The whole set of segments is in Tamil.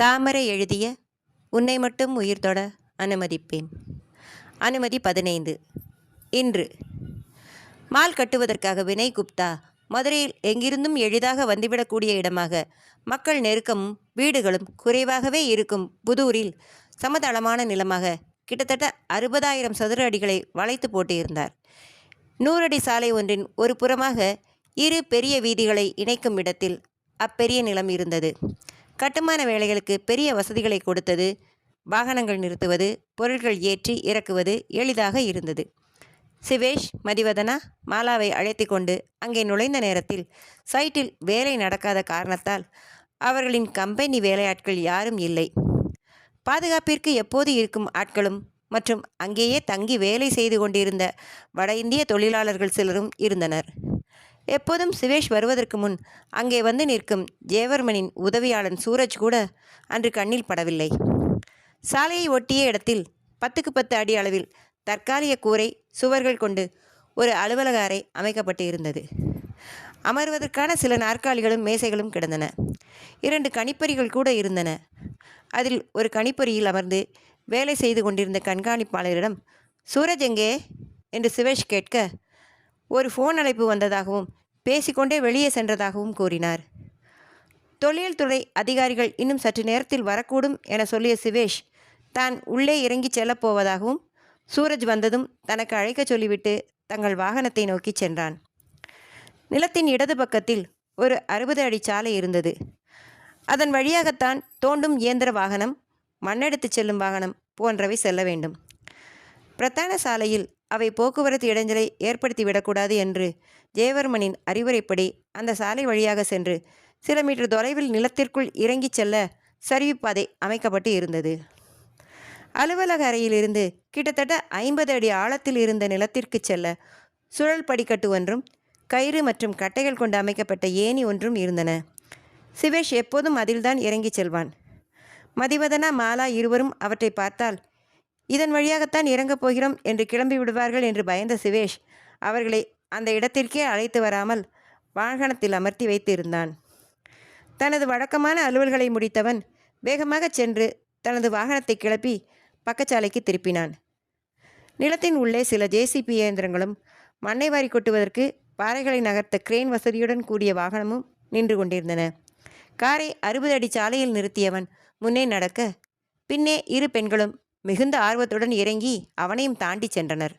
தாமரை எழுதிய உன்னை மட்டும் உயிர் தொட அனுமதிப்பேன். அனுமதி பதினைந்து. இன்று. மால் கட்டுவதற்காக வினய் குப்தா மதுரையில் எங்கிருந்தும் எளிதாக வந்துவிடக்கூடிய இடமாக மக்கள் நெருக்கமும் வீடுகளும் குறைவாகவே இருக்கும் புதூரில் சமதளமான நிலமாக கிட்டத்தட்ட அறுபதாயிரம் சதுர அடிகளை வளைத்து போட்டிருந்தார். நூறடி சாலை ஒன்றின் ஒரு புறமாக இரு பெரிய வீதிகளை இணைக்கும் இடத்தில் அப்பெரிய நிலம் இருந்தது. கட்டுமான வேலைகளுக்கு பெரிய வசதிகளை கொடுத்தது. வாகனங்கள் நிறுத்துவது பொருட்கள் ஏற்றி இறக்குவது எளிதாக இருந்தது. சிவேஷ் மதிவதனா மாலாவை அழைத்து கொண்டு அங்கே நுழைந்த நேரத்தில் சைட்டில் வேலை நடக்காத காரணத்தால் அவர்களின் கம்பெனி வேலையாட்கள் யாரும் இல்லை. பாதுகாப்பிற்கு எப்போது இருக்கும் ஆட்களும் மற்றும் அங்கேயே தங்கி வேலை செய்து கொண்டிருந்த வட இந்திய தொழிலாளர்கள் சிலரும் இருந்தனர். எப்போதும் சிவேஷ் வருவதற்கு முன் அங்கே வந்து நிற்கும் ஜேவர்மனின் உதவியாளன் சூரஜ் கூட அன்று கண்ணில் படவில்லை. சாலையை ஒட்டிய இடத்தில் பத்துக்கு பத்து அடி அளவில் தற்காலிக கூரை சுவர்கள் கொண்டு ஒரு அலுவலக அறை அமைக்கப்பட்டு இருந்தது. அமர்வதற்கான சில நாற்காலிகளும் மேசைகளும் கிடந்தன. இரண்டு கணிப்பொறிகள் கூட இருந்தன. அதில் ஒரு கணிப்பொறியில் அமர்ந்து வேலை செய்து கொண்டிருந்த கண்காணிப்பாளரிடம் சூரஜ் எங்கே? என்று சிவேஷ் கேட்க ஒரு ஃபோன் அழைப்பு வந்ததாகவும் பேசிக்கொண்டே வெளியே சென்றதாகவும் கூறினார். தொழில் துறை அதிகாரிகள் இன்னும் சற்று நேரத்தில் வரக்கூடும் என சொல்லிய சிவேஷ் தான் உள்ளே இறங்கிச் செல்லப் போவதாகவும் சூரஜ் வந்ததும் தனக்கு அழைக்கச் சொல்லிவிட்டு தங்கள் வாகனத்தை நோக்கிச் சென்றான். நிலத்தின் இடது பக்கத்தில் ஒரு அறுபது அடி சாலை இருந்தது. அதன் வழியாகத்தான் தோண்டும் இயந்திர வாகனம் மண்ணெடுத்துச் செல்லும் வாகனம் போன்றவை செல்ல வேண்டும். பிரதான சாலையில் அவை போக்குவரத்து இடைஞ்சலை ஏற்படுத்திவிடக்கூடாது என்று ஜெயவர்மனின் அறிவுரைப்படி அந்த சாலை வழியாக சென்று சில மீட்டர் தொலைவில் நிலத்திற்குள் இறங்கிச் செல்ல சரிவுப்பாதை அமைக்கப்பட்டு இருந்தது. அலுவலக அறையிலிருந்து கிட்டத்தட்ட ஐம்பது அடி ஆழத்தில் இருந்த நிலத்திற்கு செல்ல சுழல் படிக்கட்டு ஒன்றும் கயிறு மற்றும் கட்டைகள் கொண்டு அமைக்கப்பட்ட ஏணி ஒன்றும் இருந்தன. சிவேஷ் எப்போதும் அதில்தான் இறங்கிச் செல்வான். மதிவதனா மாலா இருவரும் அவற்றை பார்த்தால் இதன் வழியாகத்தான் இறங்கப் போகிறோம் என்று கிளம்பி விடுவார்கள் என்று பயந்த சிவேஷ் அவர்களை அந்த இடத்திற்கே அழைத்து வராமல் வாகனத்தில் அமர்த்தி வைத்திருந்தான். தனது வழக்கமான அலுவல்களை முடித்தவன் வேகமாக சென்று தனது வாகனத்தை கிளப்பி பக்கச்சாலைக்கு திருப்பினான். நிலத்தின் உள்ளே சில ஜேசிபி இயந்திரங்களும் மண்ணை வாரி கொட்டுவதற்கு பாறைகளை நகர்த்த கிரேன் வசதியுடன் கூடிய வாகனமும் நின்று கொண்டிருந்தன. காரை அறுபது அடி சாலையில் நிறுத்தியவன் முன்னே நடக்க பின்னே இரு பெண்களும் மிகுந்த ஆர்வத்துடன் இறங்கி அவனையும் தாண்டி சென்றனர்.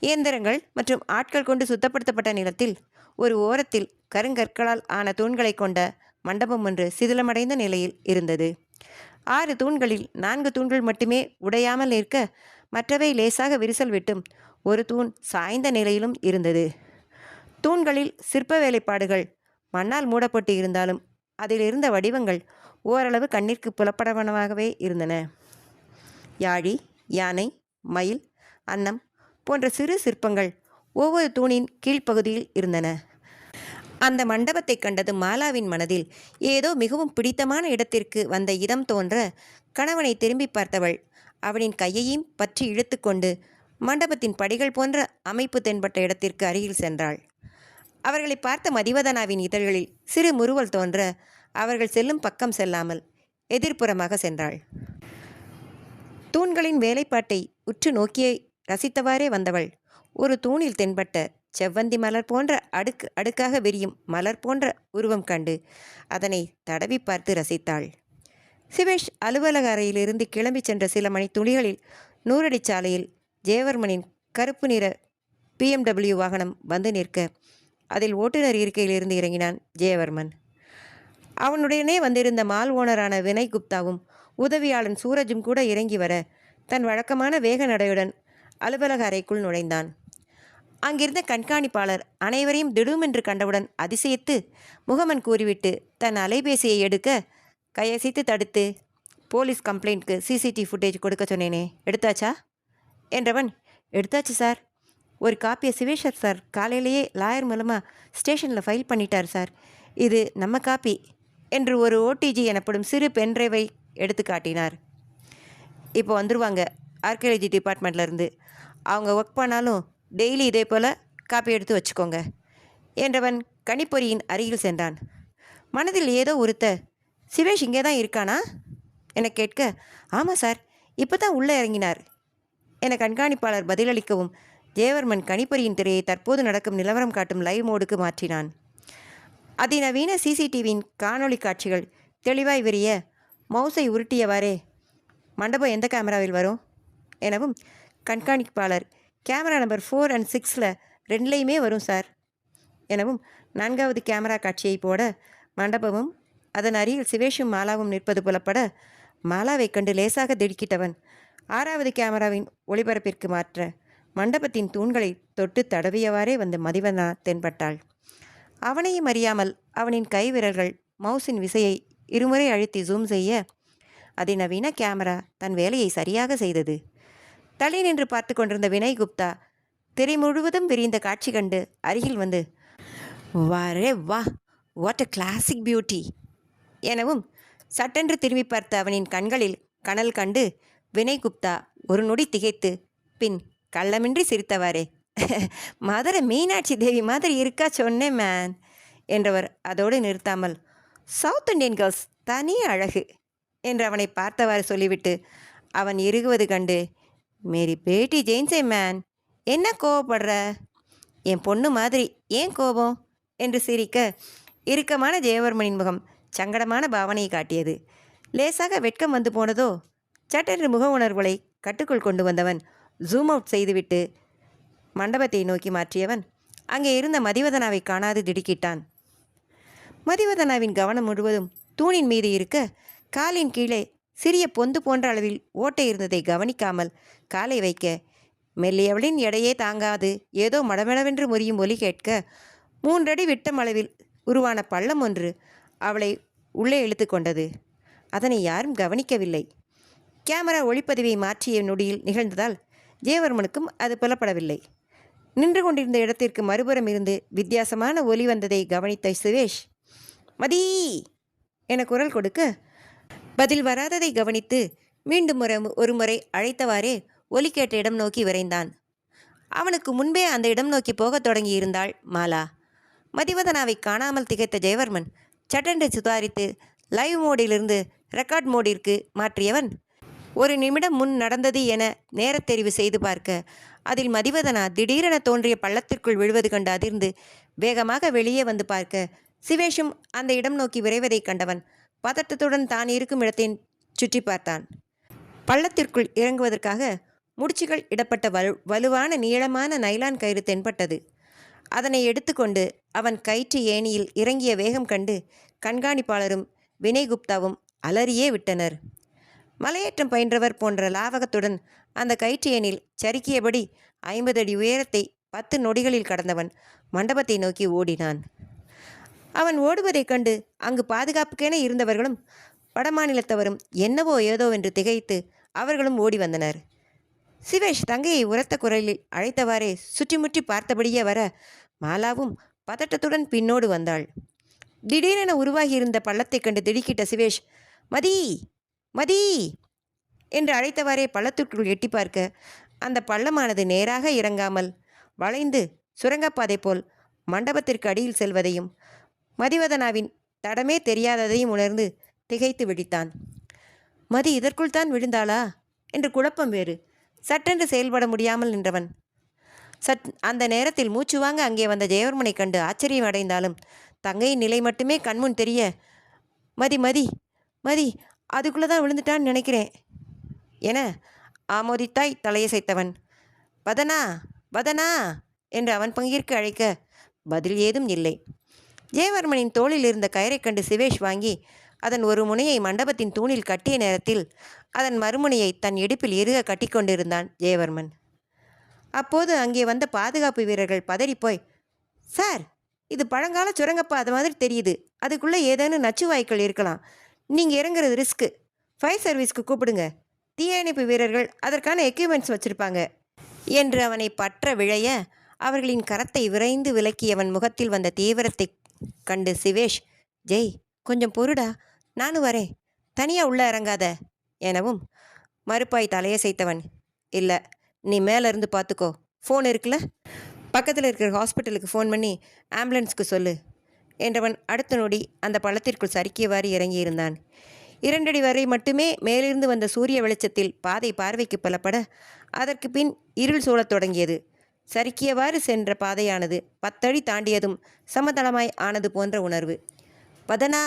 இயந்திரங்கள் மற்றும் ஆட்கள் கொண்டு சுத்தப்படுத்தப்பட்ட நிலத்தில் ஒரு ஓரத்தில் கருங்கற்களால் ஆன தூண்களை கொண்ட மண்டபம் ஒன்று சிதிலமடைந்த நிலையில் இருந்தது. ஆறு தூண்களில் நான்கு தூண்கள் மட்டுமே உடையாமல் நிற்க மற்றவை லேசாக விரிசல் விட்டும் ஒரு தூண் சாய்ந்த நிலையிலும் இருந்தது. தூண்களில் சிற்ப வேலைப்பாடுகள் மண்ணால் மூடப்பட்டு இருந்தாலும் அதில் இருந்த வடிவங்கள் ஓரளவு கண்ணிற்கு புலப்படவனவாகவே இருந்தன. யாழி யானை மயில் அன்னம் போன்ற சிறு சிற்பங்கள் ஒவ்வொரு தூணின் கீழ்ப்பகுதியில் இருந்தன. அந்த மண்டபத்தை கண்டது மாலாவின் மனதில் ஏதோ மிகவும் பிடித்தமான இடத்திற்கு வந்த இதம் தோன்ற கணவனை திரும்பி பார்த்தவள் அவனின் கையையும் பற்றி இழுத்துக்கொண்டு மண்டபத்தின் படிகள் போன்ற அமைப்பு தென்பட்ட இடத்திற்கு அருகில் சென்றாள். அவர்களை பார்த்த மதிவதனாவின் இதழ்களில் சிறு முறுவல் தோன்ற அவர்கள் செல்லும் பக்கம் செல்லாமல் எதிர்ப்புறமாக சென்றாள். தூண்களின் வேலைப்பாட்டை உற்று நோக்கியே ரசித்தவாறே வந்தவள். ஒரு தூணில் தென்பட்ட செவ்வந்தி மலர் போன்ற அடுக்கு அடுக்காக விரியும் மலர் போன்ற உருவம் கண்டு அதனை தடவி பார்த்து ரசித்தாள். சிவேஷ் அலுவலக அறையிலிருந்து கிளம்பி சென்ற சில மணி துளிகளில் நூறடி சாலையில் ஜெயவர்மனின் கருப்பு நிற பிஎம்டபிள்யூ வாகனம் வந்து நிற்க அதில் ஓட்டுநர் இருக்கையிலிருந்து இறங்கினான் ஜெயவர்மன். அவனுடனே வந்திருந்த மால் ஓனரான வினய் குப்தாவும் உதவியாளன் சூரஜும் கூட இறங்கி வர தன் வழக்கமான வேக நடையுடன் அலுவலக அறைக்குள் நுழைந்தான். அங்கிருந்த கண்காணிப்பாளர் அனைவரையும் திடுமென்று கண்டவுடன் அதிசயித்து முகமன் கூறிவிட்டு தன் அலைபேசியை எடுக்க கையசைத்து தடுத்து போலீஸ் கம்ப்ளைண்ட்க்கு சிசிடிவி ஃபுட்டேஜ் கொடுக்க சொன்னேனே. எடுத்தாச்சா? என்றவன் எடுத்தாச்சு சார். ஒரு காப்பியை சிவேஷர் சார் காலையிலேயே லாயர் மூலமாக ஸ்டேஷனில் ஃபைல் பண்ணிட்டார் சார். இது நம்ம காப்பி என்று ஒரு ஓடிஜி எனப்படும் சிறு பென்ட்ரைவை எடுத்து காட்டினார் இப்போ வந்துருவாங்க. ஆர்கியாலஜி டிபார்ட்மெண்ட்லேருந்து அவங்க ஒர்க் பண்ணாலும் டெய்லி இதே போல் காப்பி எடுத்து வச்சுக்கோங்க. என்றவன் கணிப்பொறியின் அருகில் சென்றான். மனதில் ஏதோ உறுத்த சிவேஷ் இங்கே தான் இருக்கானா? என கேட்க ஆமாம் சார் இப்போ தான் உள்ளே இறங்கினார். என கண்காணிப்பாளர் பதிலளிக்கவும் ஜெயவர்மன் கணிப்பொறியின் திரையை தற்போது நடக்கும் நிலவரம் காட்டும் லைவ் மோடுக்கு மாற்றினான். அதிநவீன சிசிடிவியின் காணொளி காட்சிகள் தெளிவாய் விரிய மவுஸை உருட்டியவாறே. மண்டபம் எந்த கேமராவில் வரும்? எனவும் கண்காணிப்பாளர் கேமரா நம்பர் ஃபோர் அண்ட் சிக்ஸில் ரெண்டுலேயுமே வரும் சார். எனவும் நான்காவது கேமரா காட்சியை போட மண்டபமும் அதன் அருகில் சிவேஷும் மாலாவும் நிற்பது புலப்பட மாலாவைக் கண்டு லேசாக திடுக்கிட்டவன் ஆறாவது கேமராவின் ஒளிபரப்பிற்கு மாற்ற மண்டபத்தின் தூண்களை தொட்டு தடவியவாறே வந்து மதிவனா தென்பட்டாள். அவனையும் அறியாமல் அவனின் கைவிரல்கள் மவுஸின் விசையை இருமுறை அழுத்தி ஜூம் செய்ய. அதிநவீன கேமரா தன் வேலையை சரியாக செய்தது. தலை நின்று பார்த்து கொண்டிருந்த வினய் குப்தா திரை முழுவதும் விரிந்த காட்சி கண்டு அருகில் வந்து வாரே வா வாட் அ கிளாசிக் பியூட்டி எனவும் சட்டென்று திரும்பி பார்த்த அவனின் கண்களில் கனல் கண்டு வினய் குப்தா ஒரு நொடி திகைத்து பின் கள்ளமின்றி சிரித்தவாறே. மதுரை மீனாட்சி தேவி மாதிரி இருக்கா சொன்னேன் மேன் என்றவர் அதோடு நிறுத்தாமல் சவுத் இண்டியன் கேர்ள்ஸ் தனி அழகு என்று அவனை பார்த்தவாறு சொல்லிவிட்டு அவன் இறுகுவது கண்டு மேரி பேட்டி ஜெயின்ஸே மேன் என்ன கோவப்படுற? என் பொண்ணு மாதிரி ஏன் கோபம்? என்று சிரிக்க இறுக்கமான ஜெயவர்மனின் முகம் சங்கடமான பாவனையை காட்டியது. லேசாக வெட்கம் வந்து போனதோ சட்டென்று முக உணர்வுகளை கட்டுக்குள் கொண்டு வந்தவன் ஜூம் அவுட் செய்துவிட்டு மண்டபத்தை நோக்கி மாற்றியவன் அங்கே இருந்த மதிவதனாவை காணாது திடுக்கிட்டான். மதிவதனாவின் கவனம் முழுவதும் தூணின் மீது இருக்க காலின் கீழே சிறிய பொந்து போன்ற அளவில் ஓட்டை இருந்ததை கவனிக்காமல் காலை வைக்க மெல்லியவளின் எடையே தாங்காது. ஏதோ மடமடவென்று முறியும் ஒலி கேட்க மூன்றடி விட்டம் அளவில் உருவான பள்ளம் ஒன்று அவளை உள்ளே இழுத்து கொண்டது. அதனை யாரும் கவனிக்கவில்லை. கேமரா ஒளிப்பதிவை மாற்றிய நொடியில் நிகழ்ந்ததால் ஜெயவர்மனுக்கும் அது புலப்படவில்லை. நின்று கொண்டிருந்த இடத்திற்கு மறுபுறம் இருந்து வித்தியாசமான ஒலி வந்ததை கவனித்த சுரேஷ் மதி. என குரல் கொடுக்க பதில் வராததை கவனித்து மீண்டும் முறை ஒரு முறை அழைத்தவாறே ஒலி கேட்ட இடம் நோக்கி விரைந்தான். அவனுக்கு முன்பே அந்த இடம் நோக்கி போகத் தொடங்கியிருந்தாள் மாலா. மதிவதனாவை காணாமல் திகைத்த ஜெயவர்மன் சட்டென்று சுதாரித்து லைவ் மோடிலிருந்து ரெக்கார்ட் மோடிற்கு மாற்றியவன் ஒரு நிமிடம் முன் நடந்தது என நேரத் தெரிவு செய்து பார்க்க அதில் மதிவதனா திடீரென தோன்றிய பள்ளத்திற்குள் விழுவது கண்டு அதிர்ந்து வேகமாக வெளியே வந்து பார்க்க சிவேஷும் அந்த இடம் நோக்கி விரைவதைக் கண்டவன். பதட்டத்துடன் தான் இருக்கும் இடத்தை சுற்றி பார்த்தான். பள்ளத்திற்குள் இறங்குவதற்காக முடிச்சுகள் இடப்பட்ட வலு வலுவான நீளமான நைலான் கயிறு தென்பட்டது. அதனை எடுத்துக்கொண்டு அவன் கயிற்று ஏணியில் இறங்கிய வேகம் கண்டு கண்காணிப்பாளரும் வினய்குப்தாவும் அலறியே விட்டனர். மலையேற்றம் பயின்றவர் போன்ற லாவகத்துடன் அந்த கயிற்று ஏனில் சறுக்கியபடி ஐம்பது அடி உயரத்தை பத்து நொடிகளில் கடந்தவன் மண்டபத்தை நோக்கி ஓடினான். அவன் ஓடுவதைக் கண்டு அங்கு பாதுகாப்புக்கென இருந்தவர்களும் வடமாநிலத்தவரும் என்னவோ ஏதோ என்று திகைத்து அவர்களும் ஓடி வந்தனர். சிவேஷ் தங்கையை உரத்த குரலில் அழைத்தவாறே சுற்றிமுற்றி பார்த்தபடியே வர மாலாவும் பதட்டத்துடன் பின்னோடு வந்தாள். திடீரென உருவாகியிருந்த பள்ளத்தைக் கண்டு திடுக்கிட்ட சிவேஷ் மதி மதி! என்று அழைத்தவாறே பள்ளத்திற்குள் எட்டி பார்க்க அந்த பள்ளமானது நேராக இறங்காமல் வளைந்து சுரங்கப்பாதை போல் மண்டபத்திற்கு அடியில் செல்வதையும் மதிவதனாவின் தடமே தெரியாததையும் உணர்ந்து திகைத்து விழித்தான். மதி இதற்குள் தான் விழுந்தாளா என்று குழப்பம் வேறு. சட்டென்று செயல்பட முடியாமல் நின்றவன். சட் அந்த நேரத்தில் மூச்சு வாங்க அங்கே வந்த ஜெயவர்மனை கண்டு ஆச்சரியம் அடைந்தாலும் தங்கையின் நிலை மட்டுமே கண்முன் தெரிய மதி மதி மதி அதுக்குள்ளே தான் விழுந்துட்டான்னு நினைக்கிறேன் என ஆமோதித்தாய் தலையசைத்தவன். வதனா வதனா என்று அவன் பங்கிற்கு அழைக்க பதில் ஏதும் இல்லை. ஜெயவர்மனின் தோளில் இருந்த கயிறை கண்டு சிவேஷ் வாங்கி அதன் ஒரு முனையை மண்டபத்தின் தூணில் கட்டிய நேரத்தில் அதன் மறுமுனையை தன் இடுப்பில் இறுக கட்டிக்கொண்டிருந்தான் ஜெயவர்மன். அப்போது அங்கே வந்த பாதுகாப்பு வீரர்கள் பதறிப்போய் சார் இது பழங்கால சுரங்கப்பா அது மாதிரி தெரியுது. அதுக்குள்ளே ஏதேனும் நச்சு வாய்க்கள் இருக்கலாம். நீங்கள் இறங்குறது ரிஸ்க்கு. ஃபயர் சர்வீஸ்க்கு கூப்பிடுங்க. தீயணைப்பு வீரர்கள் அதற்கான எக்யூப்மெண்ட்ஸ் வச்சுருப்பாங்க என்று அவனை பற்ற விழைய அவர்களின் கரத்தை விரைந்து விலக்கியவன் முகத்தில் வந்த தீவிரத்தை கண்டு சிவேஷ் ஜெய் கொஞ்சம் பொருடா நானும் வரேன். தனியாக உள்ள இறங்காத எனவும் மறுப்பாய் தலையசைத்தவன் இல்லை நீ மேலே இருந்து பார்த்துக்கோ ஃபோன் இருக்குல்ல? பக்கத்தில் இருக்கிற ஹாஸ்பிட்டலுக்கு ஃபோன் பண்ணி ஆம்புலன்ஸ்க்கு சொல்லு என்றவன் அடுத்த நொடி அந்த பள்ளத்திற்குள் சறுக்கியவாறு இறங்கியிருந்தான் இரண்டடி வரை மட்டுமே மேலிருந்து வந்த சூரிய வெளிச்சத்தில் பாதை பார்வைக்கு பலப்பட அதற்கு பின் இருள் சூழத் தொடங்கியது. சறுக்கியவாறு சென்ற பாதையானது பத்தடி தாண்டியதும் சமதளமாய் ஆனது போன்ற உணர்வு. பதனா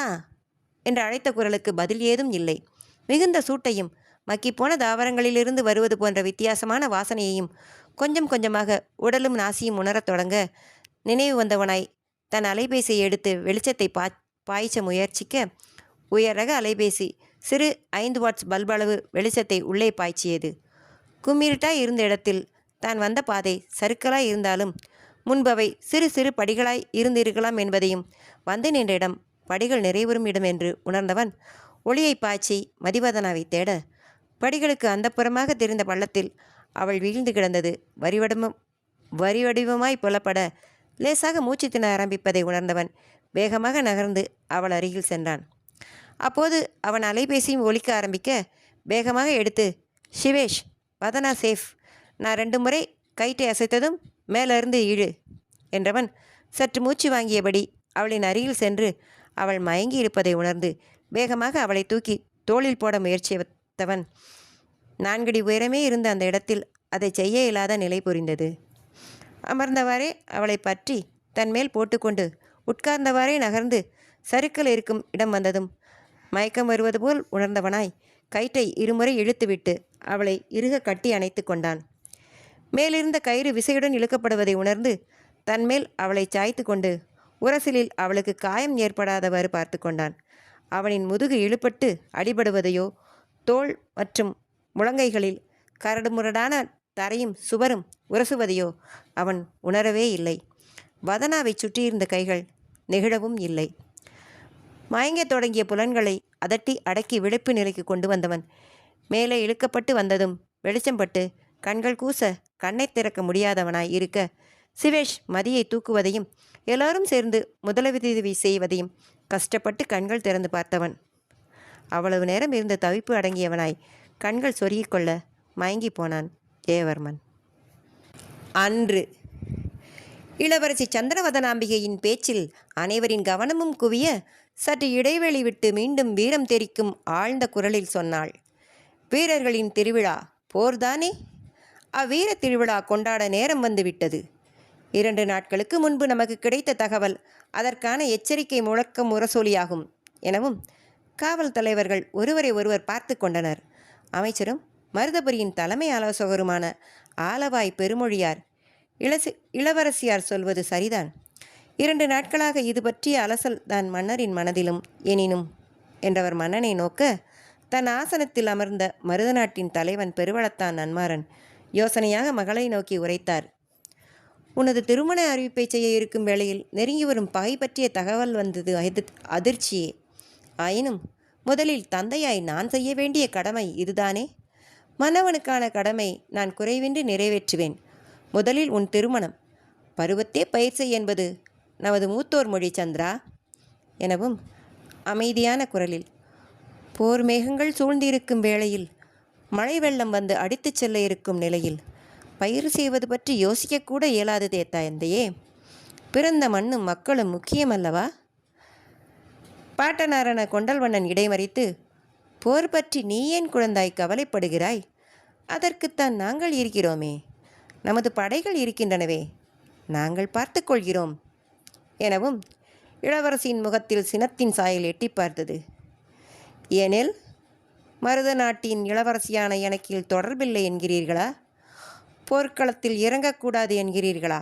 என்று அழைத்த குரலுக்கு பதில் ஏதும் இல்லை. மிகுந்த சூட்டையும் மக்கிப்போன தாவரங்களிலிருந்து வருவது போன்ற வித்தியாசமான வாசனையையும் கொஞ்சம் கொஞ்சமாக உடலும் நாசியும் உணரத் தொடங்க நினைவு வந்தவனாய் தன் அலைபேசியை எடுத்து வெளிச்சத்தை பா பாய்ச்ச முயற்சிக்க உயரக அலைபேசி சிறு ஐந்து வாட்ஸ் பல்பளவு வெளிச்சத்தை உள்ளே பாய்ச்சியது. கும்மிருட்டாய் இருந்த இடத்தில் தான் வந்த பாதை சறுக்கலாய் இருந்தாலும் முன்பவை சிறு சிறு படிகளாய் இருந்திருக்கலாம் என்பதையும் வந்து நின்ற இடம் படிகள் நிறைவுறும் இடம் என்று உணர்ந்தவன் ஒளியை பாய்ச்சி மதிவதனாவை தேட படிகளுக்கு அந்த புறமாக தெரிந்த பள்ளத்தில் அவள் வீழ்ந்து கிடந்தது வரிவடமும் வரிவடிவமாய் புலப்பட லேசாக மூச்சு தின ஆரம்பிப்பதை உணர்ந்தவன் வேகமாக நகர்ந்து அவள் அருகில் சென்றான். அப்போது அவன் அலைபேசியும் ஒலிக்க ஆரம்பிக்க வேகமாக எடுத்து சிவேஷ் வதனா சேஃப் நான் ரெண்டு முறை கயிற்றை அசைத்ததும் மேலிருந்து இழு என்றவன் சற்று மூச்சு வாங்கியபடி அவளின் அருகில் சென்று அவள் மயங்கி இருப்பதை உணர்ந்து வேகமாக அவளை தூக்கி தோளில் போட முயற்சித்தவன் நான்கடி உயரமே இருந்த அந்த இடத்தில் அதை செய்ய இயலாத நிலை புரிந்தது. அமர்ந்தவாறே அவளை பற்றி தன்மேல் போட்டுக்கொண்டு உட்கார்ந்தவாறே நகர்ந்து சறுக்கல் இருக்கும் இடம் வந்ததும் மயக்கம் வருவது போல் உணர்ந்தவனாய் கயிற்றை இருமுறை இழுத்துவிட்டு அவளை இறுக கட்டி அணைத்து கொண்டான். மேலிருந்த கயிறு விசையுடன் இழுக்கப்படுவதை உணர்ந்து தன்மேல் அவளை சாய்த்து கொண்டு உரசிலில் அவளுக்கு காயம் ஏற்படாதவாறு பார்த்து கொண்டான். அவனின் முதுகு இழுபட்டு அடிபடுவதையோ தோல் மற்றும் முழங்கைகளில் கரடுமுரடான தரையும் சுவரும் உரசுவதையோ அவன் உணரவே இல்லை. வதனாவை சுற்றியிருந்த கைகள் நெகிழவும் இல்லை. மயங்கத் தொடங்கிய புலன்களை அதட்டி அடக்கி விழிப்பு நிலைக்கு கொண்டு வந்தவன். மேலே இழுக்கப்பட்டு வந்ததும் வெளிச்சம்பட்டு கண்கள் கூச கண்ணை திறக்க முடியாதவனாய் இருக்க. சிவேஷ் மதியை தூக்குவதையும் எல்லாரும் சேர்ந்து முதலுதவி செய்வதையும் கஷ்டப்பட்டு கண்கள் திறந்து பார்த்தவன். அவ்வளவு நேரம் இருந்த தவிப்பு அடங்கியவனாய் கண்கள் சொருகிக் கொள்ள மயங்கி போனான் தேவர்மன் அன்று இளவரசி சந்திரவதனாம்பிகையின் பேச்சில் அனைவரின் கவனமும் குவிய சற்று இடைவெளி விட்டு மீண்டும் வீரம் தெரிக்கும் ஆழ்ந்த குரலில் சொன்னாள் வீரர்களின் திருவிழா போர்தானே? அவ்வீர திருவிழா கொண்டாட நேரம் வந்துவிட்டது. இரண்டு நாட்களுக்கு முன்பு நமக்கு கிடைத்த தகவல் அதற்கான எச்சரிக்கை முழக்க முரசொலியாகும். எனவும் காவல் தலைவர்கள் ஒருவரை ஒருவர் பார்த்து கொண்டனர். அமைச்சரும் மருதபுரியின் தலைமை ஆலோசகருமான ஆலவாய் பெருமொழியார் இளசி இளவரசியார் சொல்வது சரிதான். இரண்டு நாட்களாக இது பற்றிய அலசல் தான் மன்னரின் மனதிலும் எனினும் என்றவர் மன்னனை நோக்க தன் ஆசனத்தில் அமர்ந்த மருத நாட்டின் தலைவன் பெருவளத்தான் நன்மாறன். யோசனையாக மகளை நோக்கி உரைத்தார். உனது திருமண அறிவிப்பை செய்ய இருக்கும் வேளையில் நெருங்கி வரும் பகை பற்றிய தகவல் வந்தது அதிர் அதிர்ச்சியே. ஆயினும் முதலில் தந்தையாய் நான் செய்ய வேண்டிய கடமை இதுதானே? மன்னவனுக்கான கடமை நான் குறைவின்றி நிறைவேற்றுவேன். முதலில் உன் திருமணம். பருவத்தே பயிற்சி என்பது நமது மூத்தோர் மொழி சந்திரா. எனவும் அமைதியான குரலில். போர் மேகங்கள் சூழ்ந்திருக்கும் வேளையில் மழை வெள்ளம் வந்து அடித்துச் செல்ல இருக்கும் நிலையில் பயிர் செய்வது பற்றி யோசிக்கக்கூட இயலாது தேத்தாயந்தையே பிறந்த மண்ணும் மக்களும் முக்கியமல்லவா? பாட்டனாரன கொண்டல்வண்ணன் இடைமறித்து போர் பற்றி நீ ஏன் குழந்தாய் கவலைப்படுகிறாய்? அதற்குத்தான் நாங்கள் இருக்கிறோமே. நமது படைகள் இருக்கின்றனவே. நாங்கள் பார்த்து கொள்கிறோம் எனவும் இளவரசியின் முகத்தில் சினத்தின் சாயல் எட்டி பார்த்தது. ஏனில் மருத நாட்டின் இளவரசியான எனக்கு தொடர்பில்லை என்கிறீர்களா? போர்க்களத்தில் இறங்கக்கூடாது என்கிறீர்களா?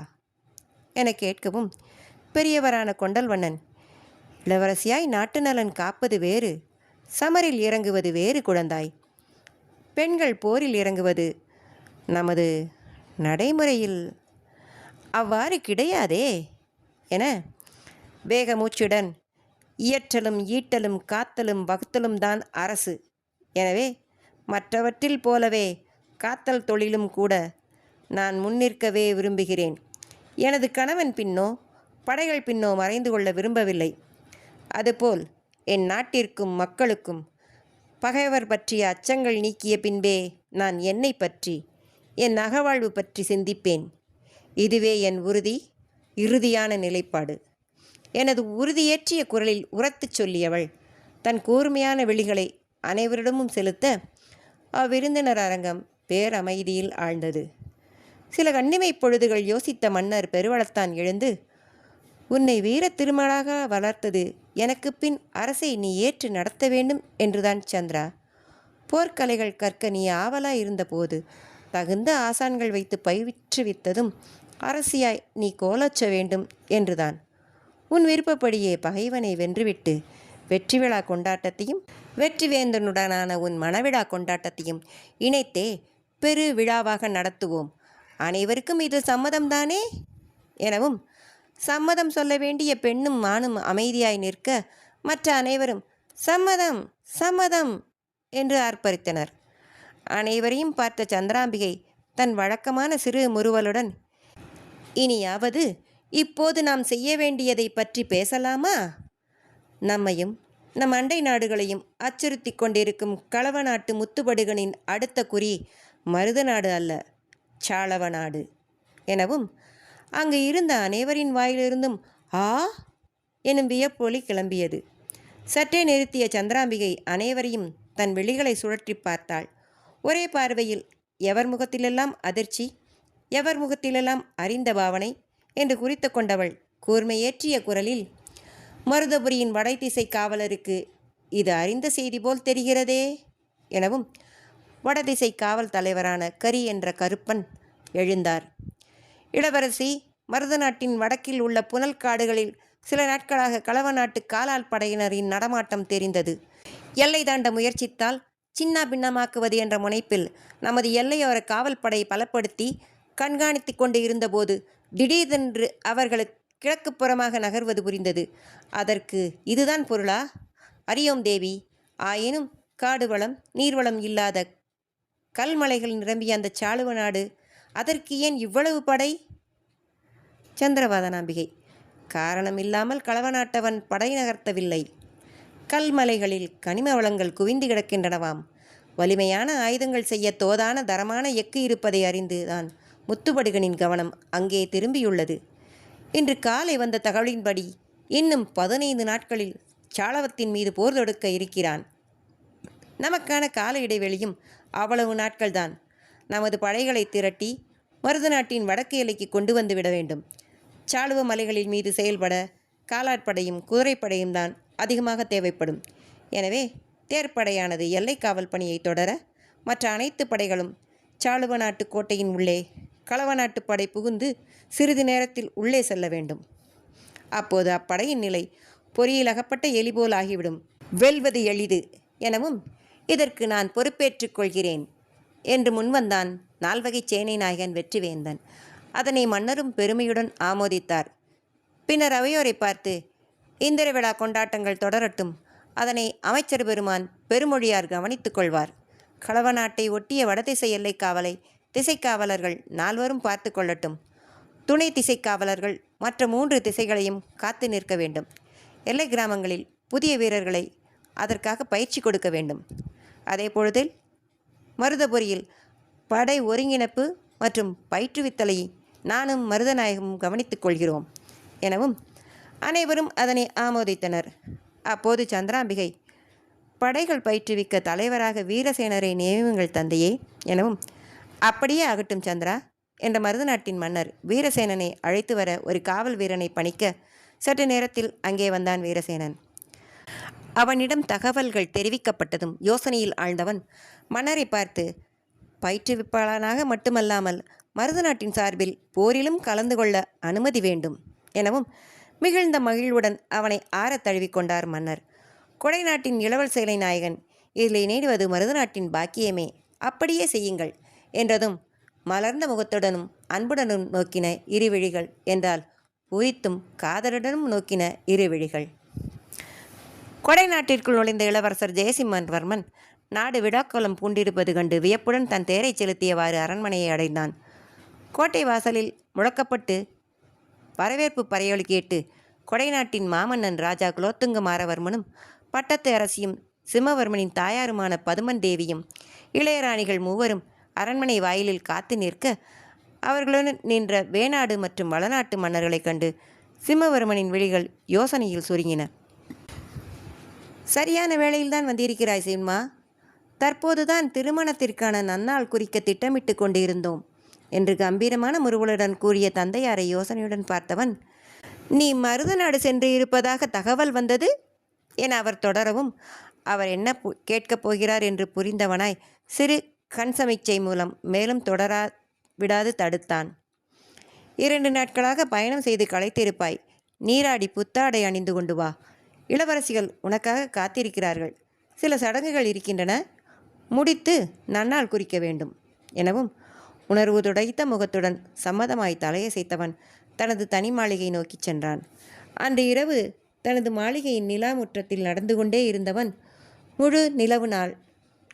என கேட்கவும் பெரியவரான கொண்டல்வண்ணன் இளவரசியாய் நாட்டு நலன் காப்பது வேறு சமரில் இறங்குவது வேறு குழந்தாய். பெண்கள் போரில் இறங்குவது நமது நடைமுறையில் அவ்வாறு கிடையாதே என வேகமூச்சுடன் இயற்றலும் ஈட்டலும் காத்தலும் வகுத்தலும் தான் அரசு எனவே மற்றவற்றில் போலவே காத்தல் தொழிலும் கூட நான் முன்னிற்கவே விரும்புகிறேன். எனது கணவன் பின்னோ படைகள் பின்னோ மறைந்து கொள்ள விரும்பவில்லை. அதுபோல் என் நாட்டிற்கும் மக்களுக்கும் பகைவர் பற்றிய அச்சங்கள் நீக்கிய பின்பே நான் என்னை பற்றி என் அகவாழ்வு பற்றி சிந்திப்பேன். இதுவே என் உறுதி இறுதியான நிலைப்பாடு. எனது உறுதியேற்றிய குரலில் உரத்துச் சொல்லியவள் தன் கூர்மையான விழிகளை அனைவரிடமும் செலுத்த அவ்விருந்தினர் அரங்கம் பேரமைதியில் ஆழ்ந்தது. சில கண்ணிமை பொழுதுகள் யோசித்த மன்னர் பெருவளத்தான் எழுந்து உன்னை வீர திருமலாக வளர்த்தது எனக்கு பின் அரசை நீ ஏற்று நடத்த வேண்டும் என்றுதான் சந்திரா. போர்க்கலைகள் கற்க நீ ஆவலாய் இருந்தபோது தகுந்த ஆசான்கள் வைத்து பயிற்றுவித்ததும் அரசியாய் நீ கோலச்ச வேண்டும் என்றுதான். உன் விருப்பப்படியே பகைவனை வென்றுவிட்டு வெற்றி விழா கொண்டாட்டத்தையும் வெற்றிவேந்தனுடனான உன் மணவிழா கொண்டாட்டத்தையும் இணைத்தே பெரு விழாவாக நடத்துவோம். அனைவருக்கும் இது சம்மதம்தானே? எனவும் சம்மதம் சொல்ல வேண்டிய பெண்ணும் மானும் அமைதியாய் நிற்க மற்ற அனைவரும் சம்மதம் சம்மதம் என்று ஆர்ப்பரித்தனர். அனைவரையும் பார்த்த சந்திராம்பிகை தன் வழக்கமான சிறு முறுவலுடன் இனியாவது இப்போது நாம் செய்ய வேண்டியதை பற்றி பேசலாமா? நம்மையும் நம் அண்டை நாடுகளையும் அச்சுறுத்தி கொண்டிருக்கும் களவ நாட்டு முத்துபடுகனின் அடுத்த குறி மருத நாடு அல்ல சாளவ நாடு. எனவும் அங்கு இருந்த அனைவரின் வாயிலிருந்தும் ஆ எனும் வியப்பொலி கிளம்பியது. சற்றே நிறுத்திய சந்திராம்பிகை அனைவரையும் தன் விழிகளை சுழற்றி பார்த்தாள். ஒரே பார்வையில் எவர் முகத்திலெல்லாம் அதிர்ச்சி? எவர் முகத்திலெல்லாம் அறிந்த பாவனை? என்று குறித்து கொண்டவள் கூர்மையேற்றிய குரலில் மருதபுரியின் வடைதிசை காவலருக்கு இது அறிந்த செய்தி போல் தெரிகிறதே. எனவும் வடதிசை காவல் தலைவரான கரி என்ற கருப்பன் எழுந்தார். இளவரசி மருத நாட்டின் வடக்கில் உள்ள புனல் காடுகளில் சில நாட்களாக களவ நாட்டு காலால் படையினரின் நடமாட்டம் தெரிந்தது. எல்லை தாண்ட முயற்சித்தால் சின்ன பின்னமாக்குவது என்ற முனைப்பில் நமது எல்லையோர காவல் படை பலப்படுத்தி கண்காணித்து கொண்டு இருந்தபோது திடீரென்று அவர்களுக்கு கிழக்குப்புறமாக நகர்வது புரிந்தது. அதற்கு இதுதான் பொருளா? அறியோம் தேவி ஆயினும் காடு வளம் நீர்வளம் இல்லாத கல்மலைகள் நிரம்பிய அந்த சாளுவ நாடு அதற்கு ஏன் இவ்வளவு படை? சந்திரவாத நம்பிகை காரணமில்லாமல் களவநாட்டவன் படை நகர்த்தவில்லை. கல்மலைகளில் கனிம வளங்கள் குவிந்து கிடக்கின்றனவாம். வலிமையான ஆயுதங்கள் செய்ய தோதான தரமான எக்கு இருப்பதை அறிந்து தான் முத்துபடுகனின் கவனம் அங்கே திரும்பியுள்ளது. இன்று காலை வந்த தகவலின்படி இன்னும் பதினைந்து நாட்களில் சாளவத்தின் மீது போர் தொடுக்க இருக்கிறான். நமக்கான கால இடைவெளியும் அவ்வளவு நாட்கள்தான். நமது படைகளை திரட்டி மருது நாட்டின் வடக்கு எல்லைக்கு கொண்டு வந்து விட வேண்டும். சாளுவ மலைகளின் மீது செயல்பட காலாட்படையும் குதிரைப்படையும் தான் அதிகமாக தேவைப்படும். எனவே தேர்ப்படையானது எல்லை காவல் பணியை தொடர மற்ற அனைத்து படைகளும் சாளுவ நாட்டு கோட்டையின் உள்ளே களவ படை புகுந்து சிறிது நேரத்தில் உள்ளே செல்ல வேண்டும். அப்போது அப்படையின் நிலை பொறியில் அகப்பட்ட எலி போல் ஆகிவிடும். வெல்வது எளிது எனவும் இதற்கு நான் பொறுப்பேற்றுக் கொள்கிறேன் என்று முன்வந்தான் நால்வகை சேனை நாயகன் வெற்றிவேந்தன். அதனை மன்னரும் பெருமையுடன் ஆமோதித்தார். பின்னர் அவையோரை பார்த்து இந்திர விழா கொண்டாட்டங்கள் தொடரட்டும். அதனை அமைச்சர் பெருமான் பெருமொழியார் கவனித்துக் கொள்வார். களவ நாட்டை ஒட்டிய வடதிசை எல்லை காவலை திசைக்காவலர்கள் நால்வரும் பார்த்து கொள்ளட்டும். துணை திசைக்காவலர்கள் மற்ற மூன்று திசைகளையும் காத்து நிற்க வேண்டும். எல்லை கிராமங்களில் புதிய வீரர்களை அதற்காக பயிற்சி கொடுக்க வேண்டும். அதே பொழுதில் மருதபுரியில் படை ஒருங்கிணைப்பு மற்றும் பயிற்றுவித்தலை நானும் மருதநாயகமும் கவனித்துக் கொள்கிறோம் எனவும் அனைவரும் அதனை ஆமோதித்தனர். அப்போது சந்திராம்பிகை படைகள் பயிற்றுவிக்க தலைவராக வீரசேனரை நியமிங்கள் தந்தையே எனவும் அப்படியே ஆகட்டும் சந்திரா என்ற மருதநாட்டின் மன்னர் வீரசேனனை அழைத்து வர ஒரு காவல் வீரனை பணிக்க சற்று நேரத்தில் அங்கே வந்தான் வீரசேனன். அவனிடம் தகவல்கள் தெரிவிக்கப்பட்டதும் யோசனையில் ஆழ்ந்தவன் மன்னரை பார்த்து பயிற்றுவிப்பாளனாக மட்டுமல்லாமல் மருதநாட்டின் சார்பில் போரிலும் கலந்து கொள்ள அனுமதி வேண்டும் எனவும் மிகுந்த மகிழ்வுடன் அவனை ஆறத் தழுவிக்கொண்டார் மன்னர். கொடைநாட்டின் இளவல் சேலை நாயகன் இதில் நேடுவது மருதநாட்டின் பாக்கியமே அப்படியே செய்யுங்கள் என்றதும் மலர்ந்த முகத்துடனும் அன்புடனும் நோக்கின இருவிழிகள் என்றால் உயித்தும் காதலுடனும் நோக்கின இருவிழிகள். கொடை நாட்டிற்குள் நுழைந்த இளவரசர் ஜெயசிம்மன் வர்மன் நாடு விழாக்கோலம் பூண்டிருப்பது கண்டு வியப்புடன் தன் தேரை செலுத்தியவாறு அரண்மனையை அடைந்தான். கோட்டை வாசலில் முழக்கப்பட்டு வரவேற்பு பறையொலி கேட்டு கொடைநாட்டின் மாமன்னன் ராஜா குலோத்துங்க மாரவர்மனும் பட்டத்து அரசியும் சிம்மவர்மனின் தாயாருமான பதுமன் தேவியும் இளையராணிகள் மூவரும் அரண்மனை வாயிலில் காத்து நிற்க அவர்களுடன் நின்ற வேணாடு மற்றும் வளநாட்டு மன்னர்களைக் கண்டு சிம்மவர்மனின் விழிகள் யோசனையில் சுருங்கின. சரியான வேளையில்தான் வந்திருக்கிறாய் சிம்மா. தற்போதுதான் திருமணத்திற்கான நன்னாள் குறிக்க திட்டமிட்டு கொண்டிருந்தோம் என்று கம்பீரமான முருவலுடன் கூறிய தந்தையாரை யோசனையுடன் பார்த்தவன் நீ மருதநாடு சென்று இருப்பதாக தகவல் வந்தது? என அவர் தொடரவும் அவர் என்ன கேட்கப் போகிறார்? என்று புரிந்தவனாய் சிறு கண் சமிச்சை மூலம் மேலும் தொடரா விடாது தடுத்தான். இரண்டு நாட்களாக பயணம் செய்து களைத்திருப்பாய். நீராடி புத்தாடை அணிந்து கொண்டு வா. இளவரசிகள் உனக்காக காத்திருக்கிறார்கள். சில சடங்குகள் இருக்கின்றன. முடித்து நன்னால் குறிக்க வேண்டும். எனவும் உணர்வு துடைத்த முகத்துடன் சம்மதமாய் தலையசைத்தவன் தனது தனி மாளிகை நோக்கிச் சென்றான். அன்று இரவு தனது மாளிகையின் நிலா முற்றத்தில் நடந்து கொண்டே இருந்தவன் முழு நிலவு நாள்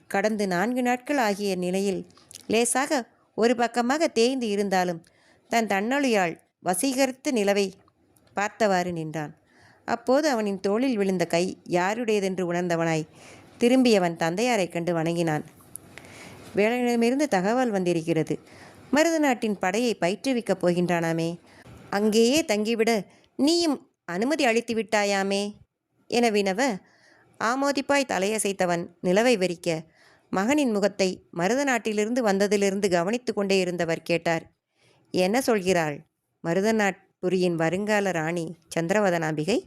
கடந்து நான்கு நாட்கள் ஆகிய நிலையில் லேசாக ஒரு பக்கமாக தேய்ந்து இருந்தாலும் தன் தன்னொழியால் வசீகரித்த நிலவை பார்த்தவாறு நின்றான். அப்போது அவனின் தோளில் விழுந்த கை யாருடையதென்று உணர்ந்தவனாய் திரும்பியவன் தந்தையாரைக் கண்டு வணங்கினான். வேலையிடமிருந்து தகவல் வந்திருக்கிறது. மருது நாட்டின் படையை பயிற்றுவிக்கப் போகின்றானாமே. அங்கேயே தங்கிவிட நீயும் அனுமதி அளித்து விட்டாயாமே? என வினவ ஆமோதிப்பாய் தலையசைத்தவன் நிலவை வெறிக்க மகனின் முகத்தை மருத நாட்டிலிருந்து வந்ததிலிருந்து கவனித்து கொண்டே இருந்தவர் கேட்டார். என்ன சொல்கிறாள்? மருதநாட்புரியின் வருங்கால ராணி சந்திரவதனாம்பிகை?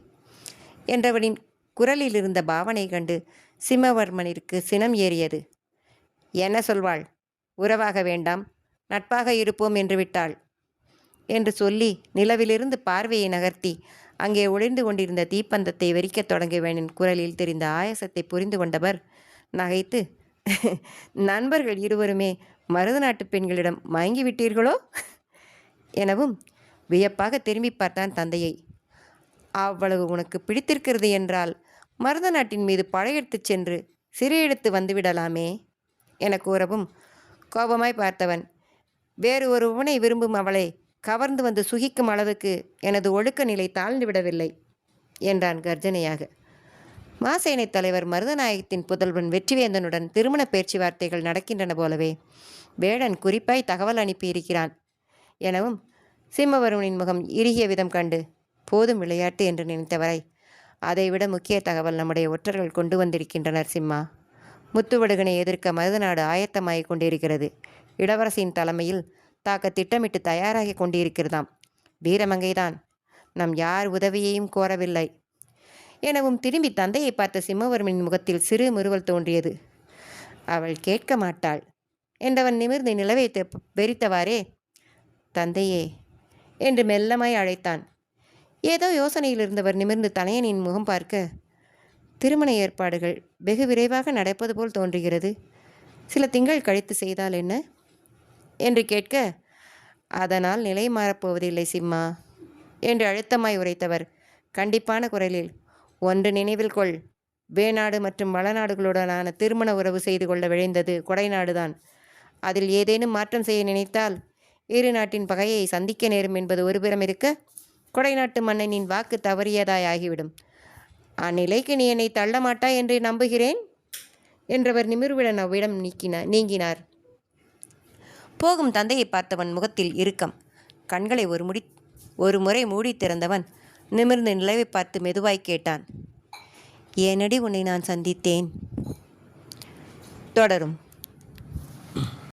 என்றவனின் குரலில் இருந்த பாவனை கண்டு சிம்மவர்மனிற்கு சினம் ஏறியது. என்ன சொல்வாள்? உறவாக வேண்டாம். நட்பாக இருப்போம் என்று விட்டாள் என்று சொல்லி நிலவிலிருந்து பார்வையை நகர்த்தி அங்கே ஒளிந்து கொண்டிருந்த தீப்பந்தத்தை வெறிக்கத் தொடங்கியவனின் குரலில் தெரிந்த ஆயசத்தை புரிந்து கொண்டவர் நகைத்து நண்பர்கள் இருவருமே மருத நாட்டு பெண்களிடம் மயங்கி விட்டீர்களோ எனவும் வியப்பாக திரும்பி பார்த்தான் தந்தையை. அவ்வளவு உனக்கு பிடித்திருக்கிறது என்றால் மருத நாட்டின் மீது படையெடுத்துச் சென்று சிறையெடுத்து வந்துவிடலாமே? என கூறவும் கோபமாய் பார்த்தவன் வேறு ஒருவனை விரும்பும் அவளை கவர்ந்து வந்து சுகிக்கும் அளவுக்கு எனது ஒழுக்க நிலை தாழ்ந்து விடவில்லை என்றான் கர்ஜனையாக. மாசேனை தலைவர் மருதநாயகத்தின் புதல்வன் வெற்றிவேந்தனுடன் திருமண பேச்சுவார்த்தைகள் நடக்கின்றன போலவே வேடன் குறிப்பாய் தகவல் அனுப்பியிருக்கிறான். எனவும் சிம்மவருமனின் முகம் இறுகிய விதம் கண்டு போதும் விளையாட்டு என்று நினைத்தவரை அதைவிட முக்கிய தகவல் நம்முடைய ஒற்றர்கள் கொண்டு வந்திருக்கின்றனர் சிம்மா. முத்துவடுகனை எதிர்க்க மருதநாடு ஆயத்தமாகிக் கொண்டிருக்கிறது. இளவரசியின் தலைமையில் தாக்க திட்டமிட்டு தயாராகி கொண்டிருக்கிறதாம். வீரமங்கைதான். நம் யார் உதவியையும் கோரவில்லை. எனவும் திரும்பி தந்தையை பார்த்த சிம்மவர்மனின் முகத்தில் சிறு முறுவல் தோன்றியது. அவள் கேட்க மாட்டாள். என்றவன் நிமிர்ந்து நிலவை வெறித்தவாறே தந்தையே என்று மெல்லமாய் அழைத்தான். ஏதோ யோசனையில் இருந்தவர் நிமிர்ந்து தனையனின் முகம் பார்க்க திருமண ஏற்பாடுகள் வெகு விரைவாக நடப்பது போல் தோன்றுகிறது. சில திங்கள் கழித்து செய்தால் என்ன? என்று கேட்க அதனால் நிலை மாறப்போவதில்லை சிம்மா என்று அழுத்தமாய் உரைத்தவர். கண்டிப்பான குரலில் ஒன்று நினைவில் கொள். வேநாடு மற்றும் வளநாடுகளுடனான திருமண உறவு செய்து கொள்ள விழைந்தது கொடைநாடுதான். அதில் ஏதேனும் மாற்றம் செய்ய நினைத்தால் இரு நாட்டின் பகையை சந்திக்க நேரும் என்பது ஒருபுறம் இருக்க கொடைநாட்டு மன்னனின் வாக்கு தவறியதாய் ஆகிவிடும். அந்நிலைக்கு நீ என்னை தள்ள மாட்டாய் என்று நம்புகிறேன்? என்றவர் நிமிர்வுடன் அவ்விடம் நீக்கினார் நீங்கினார். போகும் தந்தையை பார்த்தவன் முகத்தில் இறுக்கம். கண்களை ஒரு முடி ஒரு முறை மூடி திறந்தவன் நிமிர்ந்து நிலவை பார்த்து மெதுவாய் கேட்டான் ஏனடி உன்னை நான் சந்தித்தேன்? தொடரும்.